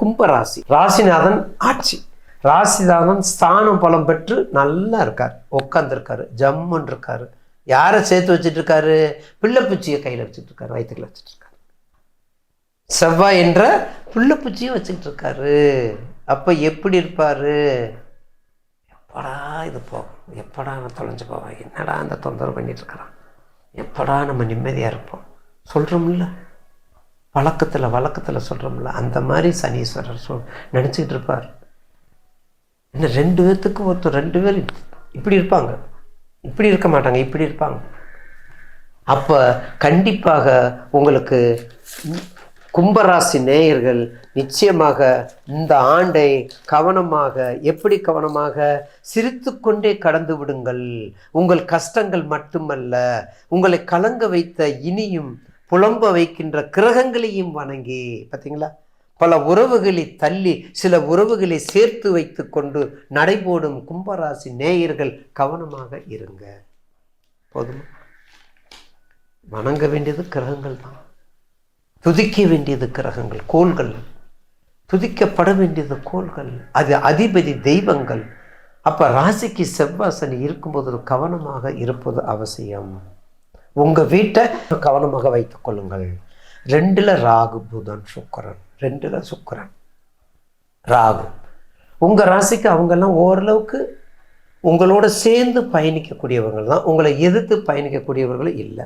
கும்பராசி. ராசிநாதன் ஆட்சி. ராசிநாதன் ஸ்தானம் பலம் பெற்று நல்லா இருக்கார். உட்காந்துருக்காரு ஜம்முன்னு இருக்காரு யாரை சேர்த்து வச்சுட்டு இருக்காரு பிள்ளைப்பூச்சியை கையில் வச்சுட்டு இருக்காரு வயிற்றுல வச்சுட்டு இருக்காரு செவ்வாய் என்ற பிள்ளைப்பூச்சியும் வச்சுக்கிட்டு இருக்காரு அப்போ எப்படி இருப்பாரு? எப்படா இது போகும் எப்படா நான் தொலைஞ்சு போவேன்? என்னடா அந்த தொந்தரவு பண்ணிட்டு இருக்கிறான் எப்படா நம்ம நிம்மதியாக இருப்போம்? சொல்கிறோம்ல வழக்கத்தில் வழக்கத்தில் சொல்கிறோம்ல அந்த மாதிரி சனீஸ்வரர் சொல் நினச்சிக்கிட்டு இருப்பார். இன்னும் ரெண்டு பேர்த்துக்கு ஒருத்தர் ரெண்டு பேர் இப்படி இருப்பாங்க. இப்படி இருக்க மாட்டாங்க இப்படி இருப்பாங்க. அப்போ கண்டிப்பாக உங்களுக்கு கும்பராசி நேயர்கள் நிச்சயமாக இந்த ஆண்டை கவனமாக எப்படி கவனமாக? சிரித்துக்கொண்டே கடந்து விடுங்கள். உங்கள் கஷ்டங்கள் மட்டுமல்ல உங்களை கலங்க வைத்த இனியும் புலம்ப வைக்கின்ற கிரகங்களையும் வணங்கி பார்த்தீங்களா பல உறவுகளை தள்ளி சில உறவுகளை சேர்த்து வைத்து கொண்டு நடைபோடும் கும்பராசி நேயர்கள் கவனமாக இருங்க. போதுமா? வணங்க வேண்டியது கிரகங்கள் தான். துதிக்க வேண்டியது கிரகங்கள் கோள்கள். துதிக்கப்பட வேண்டியது கோள்கள். அது அதிபதி தெய்வங்கள். அப்போ ராசிக்கு செவ்வாசனி இருக்கும்போது கவனமாக இருப்பது அவசியம். உங்கள் வீட்டை கவனமாக வைத்துக் கொள்ளுங்கள். ரெண்டில் ராகு புதன் சுக்கரன். ரெண்டில் சுக்கரன். ராகு. உங்கள் ராசிக்கு அவங்கெல்லாம் ஓரளவுக்கு உங்களோட சேர்ந்து பயணிக்கக்கூடியவர்கள் தான். உங்களை எதிர்த்து பயணிக்கக்கூடியவர்களும் இல்லை.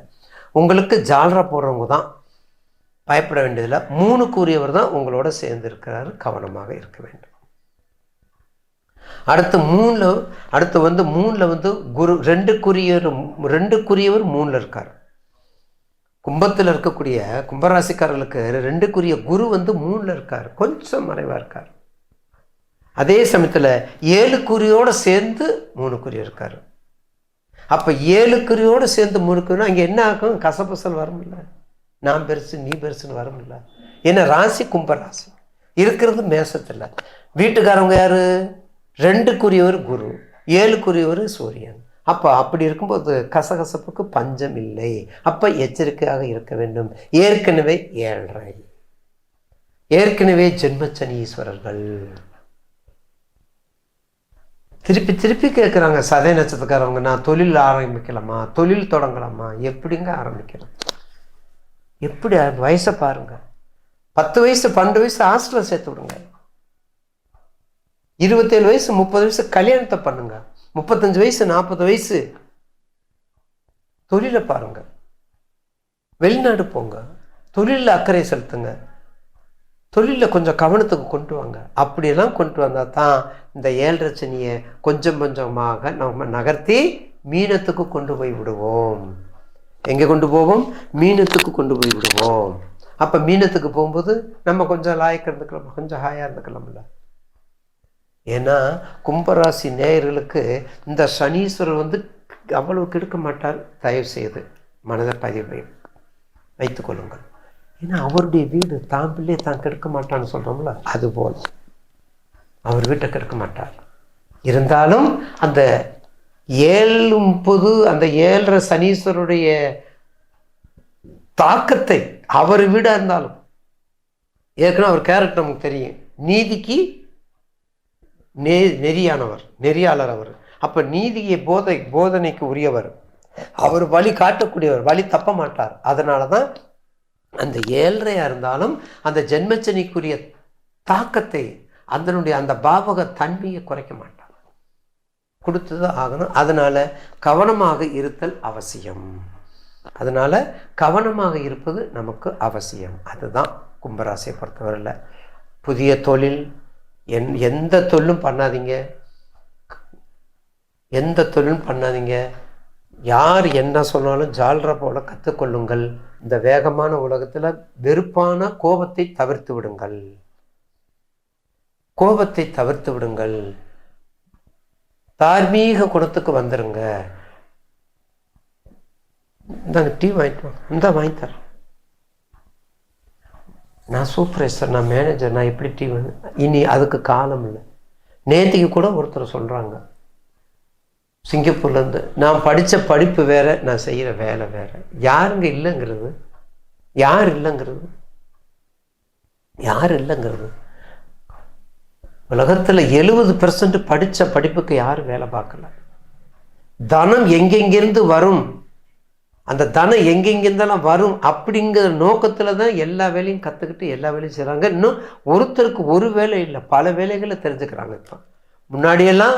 உங்களுக்கு ஜாலரா போடுறவங்க தான். பயப்பட வேண்டியதில்லை. மூணு கூறியவர் தான் உங்களோட சேர்ந்து இருக்கிறாரு கவனமாக இருக்க வேண்டும். அடுத்து மூணில் அடுத்து வந்து மூணில் வந்து குரு ரெண்டு ரெண்டுக்குரியவர் ரெண்டு மூணில் இருக்கார். கும்பத்தில் இருக்கக்கூடிய கும்பராசிக்காரர்களுக்கு ரெண்டுக்குரிய குரு வந்து மூணில் இருக்கார். கொஞ்சம் மறைவாக இருக்கார். அதே சமயத்தில் ஏழு சேர்ந்து மூணு இருக்கார். அப்போ ஏழு குறியோடு சேர்ந்து மூணு அங்கே என்ன ஆகும்? கசபசல் வரும்ல நான் பெருசு நீ பெருசுன்னு வரும்ல ஏன்னா ராசி கும்பராசி இருக்கிறது மேசத்தில். வீட்டுக்காரவங்க யார்? ரெண்டுக்குரியவர் குரு ஏழுக்குரியவர் சூரியன். அப்போ அப்படி இருக்கும்போது கசகசப்புக்கு பஞ்சம் இல்லை. அப்போ எச்சரிக்கையாக இருக்க வேண்டும். ஏற்கனவே ஏழரை. ஏற்கனவே ஜென்மச்சனீஸ்வரர்கள். திருப்பி திருப்பி கேட்குறாங்க சதய நட்சத்திரக்காரவங்க நான் தொழில் ஆரம்பிக்கலாமா தொழில் தொடங்கலாமா எப்படிங்க ஆரம்பிக்கலாம்? எப்படி வயசை பாருங்கள் பத்து வயசு பன்னெண்டு வயசு ஹாஸ்டலில் சேர்த்து விடுங்க. இருபத்தேழு வயசு முப்பது வயசு கல்யாணத்தை பண்ணுங்க. முப்பத்தஞ்சு வயசு நாற்பது வயசு. தொழிலை பாருங்க. வெளிநாடு போங்க. தொழிலில் அக்கறை செலுத்துங்க. தொழிலில் கொஞ்சம் கவனத்துக்கு கொண்டு வாங்க. அப்படியெல்லாம் கொண்டு வந்தால் தான் இந்த ஏழரை சனியை கொஞ்சம் கொஞ்சமாக நம்ம நகர்த்தி மீனத்துக்கு கொண்டு போய் விடுவோம். எங்கே கொண்டு போவோம்? மீனத்துக்கு கொண்டு போய் விடுவோம். அப்போ மீனத்துக்கு போகும்போது நம்ம கொஞ்சம் லாயக்க இருந்துக்கலாம் கொஞ்சம் ஹாயாக இருந்துக்கலாம்ல. ஏன்னா கும்பராசி நேயர்களுக்கு இந்த சனீஸ்வரர் வந்து அவ்வளவு கெடுக்க மாட்டார். தயவு செய்து மனதை பதிவை வைத்துக்கொள்ளுங்கள் ஏன்னா அவருடைய வீடு தான் பிள்ளையை தான் கெடுக்க மாட்டான்னு சொல்கிறோம்ல அது போல் அவர் வீட்டை கெடுக்க மாட்டார். இருந்தாலும் அந்த ஏழு முப்பது அந்த ஏழரை சனீஸ்வருடைய தாக்கத்தை அவர் வீடாக இருந்தாலும் ஏற்கனவே அவர் கேரக்டர் நமக்கு தெரியும். நீதிக்கு நெ நெறியானவர் நெறியாளர் அவர். அப்போ நீதியை போதை போதனைக்கு உரியவர். அவர் வழி காட்டக்கூடியவர் வழி தப்ப மாட்டார். அதனால தான் அந்த ஏழ்றையாக இருந்தாலும் அந்த ஜென்மச்சனிக்குரிய தாக்கத்தை அதனுடைய அந்த பாவக தன்மையை குறைக்க மாட்டார். கொடுத்து தான் ஆகணும். அதனால் கவனமாக இருத்தல் அவசியம். அதனால் கவனமாக இருப்பது நமக்கு அவசியம். அதுதான் கும்பராசியை பொறுத்தவரையில். புதிய தொழில் என் எந்த தொழிலும் பண்ணாதீங்க. எந்த தொழிலும் பண்ணாதீங்க. யார் என்ன சொன்னாலும் ஜால்ரா போல கற்றுக்கொள்ளுங்கள் இந்த வேகமான உலகத்தில் வெறுப்பான கோபத்தை தவிர்த்து விடுங்கள். கோபத்தை தவிர்த்து விடுங்கள். தார்மீக குணத்துக்கு வந்துடுங்க இந்தாங்க டீ வாங்கிட்டு வாங்க. இந்த வாங்கி தரேன். நான் சூப்பர்வைசர் நான் மேனேஜர் நான் எப்படி டீ இனி அதுக்கு காலம் இல்லை. நேற்றுக்கு கூட ஒருத்தர் சொல்கிறாங்க சிங்கப்பூர்லேருந்து நான் படித்த படிப்பு வேறு நான் செய்கிற வேலை வேறு. யாருங்க இல்லைங்கிறது? யார் இல்லைங்கிறது? யார் இல்லைங்கிறது? உலகத்தில் எழுபது பெர்சன்ட் படித்த படிப்புக்கு யாரும் வேலை பார்க்கல. தனம் எங்கெங்கிருந்து வரும்? அந்த தனம் எங்கெங்கிருந்தெல்லாம் வரும் அப்படிங்கிற நோக்கத்தில் தான் எல்லா வேலையும் கற்றுக்கிட்டு எல்லா வேலையும் செய்கிறாங்க இன்னும் ஒருத்தருக்கு ஒரு வேலை இல்லை. பல வேலைகளை தெரிஞ்சுக்கிறாங்க இப்போ. முன்னாடியெல்லாம்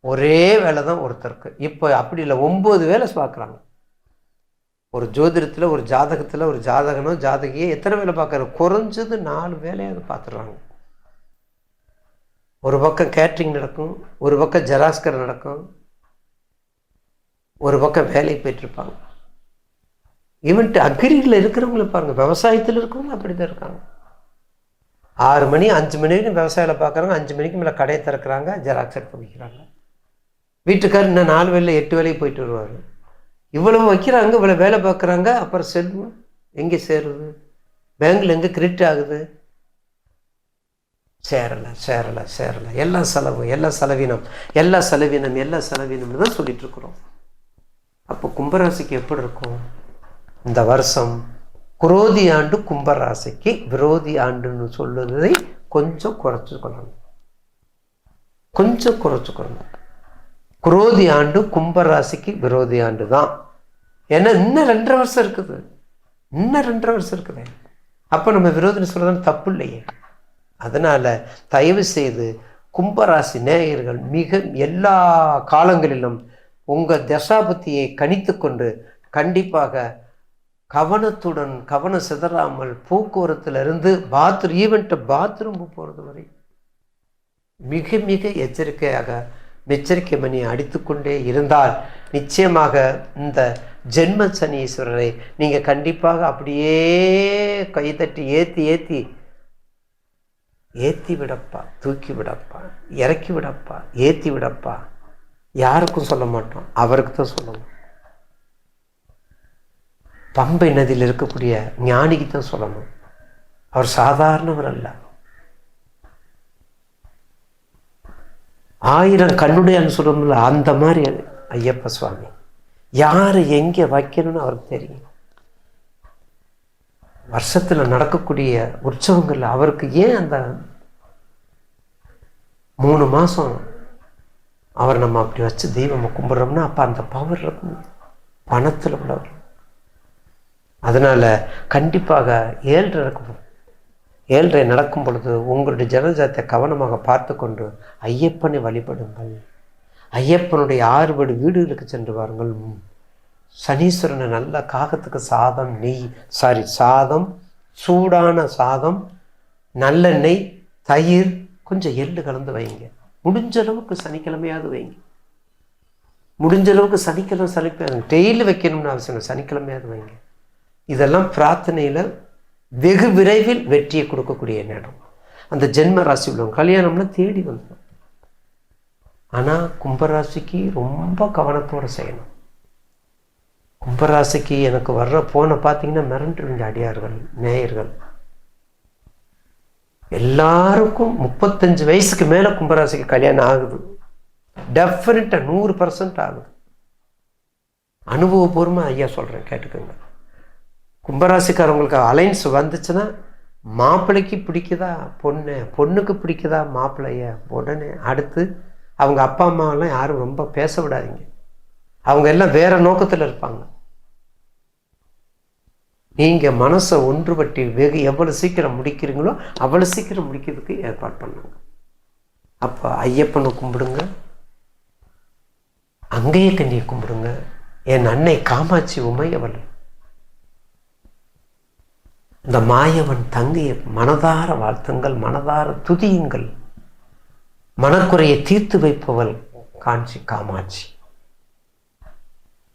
ஒரே வேலை தான் ஒருத்தருக்கு. இப்போ அப்படி இல்லை. ஒம்பது வேலை பார்க்குறாங்க. ஒரு ஜோதிடத்தில் ஒரு ஜாதகத்தில் ஒரு ஜாதகனோ ஜாதகியோ எத்தனை வேலை பார்க்குறாங்க? குறைஞ்சது நாலு வேலையாவது பார்த்துடுறாங்க. ஒரு பக்கம் கேட்ரிங் நடக்கும். ஒரு பக்கம் ஜெராஸ்கர் நடக்கும். ஒரு பக்கம் வேலைக்கு போயிட்டுருப்பாங்க ஈவன்ட்டு அக்ரியில் இருக்கிறவங்கள பாருங்கள் விவசாயத்தில் இருக்கிறவங்க அப்படி தான் இருக்காங்க. ஆறு மணி அஞ்சு மணி வரைக்கும் விவசாயியில் பார்க்குறாங்க அஞ்சு மணிக்கு மேலே கடையை திறக்கிறாங்க ஜெராக்ஸ் எடுத்து வைக்கிறாங்க. வீட்டுக்கார் இன்னும் நாலு வேலையில் எட்டு வேலைக்கு போயிட்டு வருவார். இவ்வளவு வைக்கிறாங்க இவ்வளோ வேலை பார்க்குறாங்க அப்புறம் செல்வம் எங்கே சேருது? பேங்கில் எங்கே கிரெடிட் ஆகுது? சேரலை சேரலை சேரலை. எல்லா செலவும் எல்லா செலவீனம். எல்லா செலவீனம் எல்லா செலவீனம்னு தான் சொல்லிகிட்ருக்குறோம் இருக்கிறோம். அப்போ கும்பராசிக்கு எப்படி இருக்கும்? இந்த வருஷம் குரோதி ஆண்டு கும்பராசிக்கு விரோதி ஆண்டுன்னு சொல்லுவதை கொஞ்சம் குறைச்சிக்கொள்ளணும் கொஞ்சம் குறைச்சிக்கொள்ளணும் குரோதி ஆண்டு கும்பராசிக்கு விரோதி ஆண்டு தான் ஏன்னா இன்னும் ரெண்டரை வருஷம் இருக்குது. இன்னும் ரெண்டரை வருஷம் இருக்குது. அப்போ நம்ம விரோதின்னு சொல்கிறது தப்பு இல்லையே. அதனால் தயவு செய்து கும்பராசி நேயர்கள் மிக எல்லா காலங்களிலும் உங்கள் தசாபத்தியை கணித்து கொண்டு கண்டிப்பாக கவனத்துடன் கவனம் சிதறாமல் போக்குவரத்துலேருந்து பாத்ரூம் ஈவெண்ட்டு பாத்ரூம் போகிறது வரை மிக மிக எச்சரிக்கையாக எச்சரிக்கை மணி அடித்துக்கொண்டே இருந்தால் நிச்சயமாக இந்த ஜென்ம சனீஸ்வரரை நீங்கள் கண்டிப்பாக அப்படியே கைதட்டி ஏற்றி ஏற்றி ஏற்றி விடப்பா தூக்கி விடப்பா இறக்கி விடப்பா ஏற்றி விடப்பா. யாருக்கும் சொல்ல மாட்டோம். அவருக்கு தான் சொல்லணும் பம்பை நதியில் இருக்கக்கூடிய ஞானிக்கு தான் சொல்லணும் அவர் சாதாரணவர் அல்ல. ஆயிரம் கண்ணுடையான்னு சொல்லணும்ல அந்த மாதிரி ஐயப்ப சுவாமி. யாரை எங்கே வைக்கணும்னு அவருக்கு தெரியும். வருஷத்தில் நடக்கக்கூடிய உற்சவங்கள் அவருக்கு ஏன் அந்த மூணு மாதம் அவர் நம்ம அப்படி வச்சு தெய்வம் கும்பிட்றோம்னா அப்போ அந்த பவர் இருக்கும். பணத்தில் உள்ளவர் அதனால் கண்டிப்பாக ஏழ்ரை இருக்கும் ஏழ்ரை நடக்கும் பொழுது உங்களுடைய ஜனஜாத்தை கவனமாக பார்த்து கொண்டு ஐயப்பனை வழிபடுங்கள். ஐயப்பனுடைய ஆறுபடு வீடுகளுக்கு சென்று வாருங்கள். சனீஸ்வரனை நல்ல காகத்துக்கு சாதம் நெய் சாரி சாதம் சூடான சாதம் நல்லெண்ணெய் தயிர் கொஞ்சம் எள்ளு கலந்து வைங்க. முடிஞ்ச அளவுக்கு சனிக்கிழமையாவது வைங்க. முடிஞ்ச அளவுக்கு சனிக்கிழமை சனிக்கிழமை டெய்லி வைக்கணும்னு அவசியம் இல்லை சனிக்கிழமையாவது வைங்க. இதெல்லாம் பிரார்த்தனையில் வெகு விரைவில் வெற்றியை கொடுக்கக்கூடிய நேரம். அந்த ஜென்ம ராசி உள்ளவங்க கல்யாணம்னா தேடி வந்துடும் ஆனால் கும்பராசிக்கு ரொம்ப கவனத்தோடு செய்யணும். கும்பராசிக்கு எனக்கு வர்ற போனை பார்த்தீங்கன்னா மிரண்டுருங்க அடியார்கள் நேயர்கள். எல்லாருக்கும் முப்பத்தஞ்சு வயசுக்கு மேலே கும்பராசிக்கு கல்யாணம் ஆகுது. டெஃபினட்டாக நூறு பர்சன்ட் ஆகுது. அனுபவபூர்வமாக ஐயா சொல்கிறேன் கேட்டுக்கோங்க. கும்பராசிக்காரவங்களுக்கு அலைன்ஸ் வந்துச்சுன்னா மாப்பிள்ளைக்கு பிடிக்குதா பொண்ணு பொண்ணுக்கு பிடிக்குதா மாப்பிள்ளைய உடனே அடுத்து அவங்க அப்பா அம்மாவெல்லாம் யாரும் ரொம்ப பேச விடாதீங்க. அவங்க எல்லாம் வேறு நோக்கத்தில் இருப்பாங்க. நீங்கள் மனசை ஒன்றுபட்டி வெகு எவ்வளோ சீக்கிரம் முடிக்கிறீங்களோ அவ்வளோ சீக்கிரம் முடிக்கிறதுக்கு ஏற்பாடு பண்ணுங்க. அப்போ ஐயப்பனை கும்பிடுங்க. அங்கேயே கண்ணியை கும்பிடுங்க. என் அன்னை காமாட்சி உமையவள். இந்த மாயவன் தங்கையை மனதார வாழ்த்துங்கள் மனதார துதியுங்கள். மனக்குறையை தீர்த்து வைப்பவள் காஞ்சி காமாட்சி.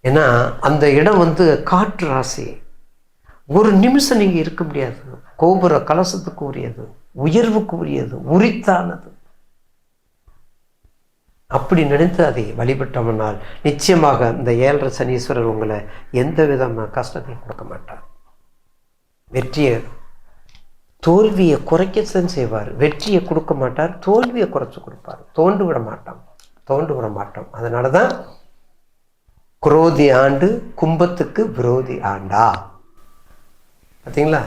ஏன்னா அந்த இடம் வந்து காற்று ராசி. ஒரு நிமிஷம் நீங்கள் இருக்க முடியாது. கோபுர கலசத்துக்கு உரியது உயர்வுக்கு உரியது உரித்தானது. அப்படி நினைத்து அதை வழிபட்டோம்னால் நிச்சயமாக இந்த ஏழரை சனீஸ்வரர் உங்களை எந்த விதமான கஷ்டத்தையும் கொடுக்க மாட்டார். வெற்றியை தோல்வியை குறைக்கத்தான் செய்வார். வெற்றியை கொடுக்க மாட்டார் தோல்வியை குறைச்சி கொடுப்பார். தோண்டு விட மாட்டோம் தோண்டு விட மாட்டோம். அதனால தான் குரோதி ஆண்டு கும்பத்துக்கு விரோதி ஆண்டா. பார்த்தீங்களா?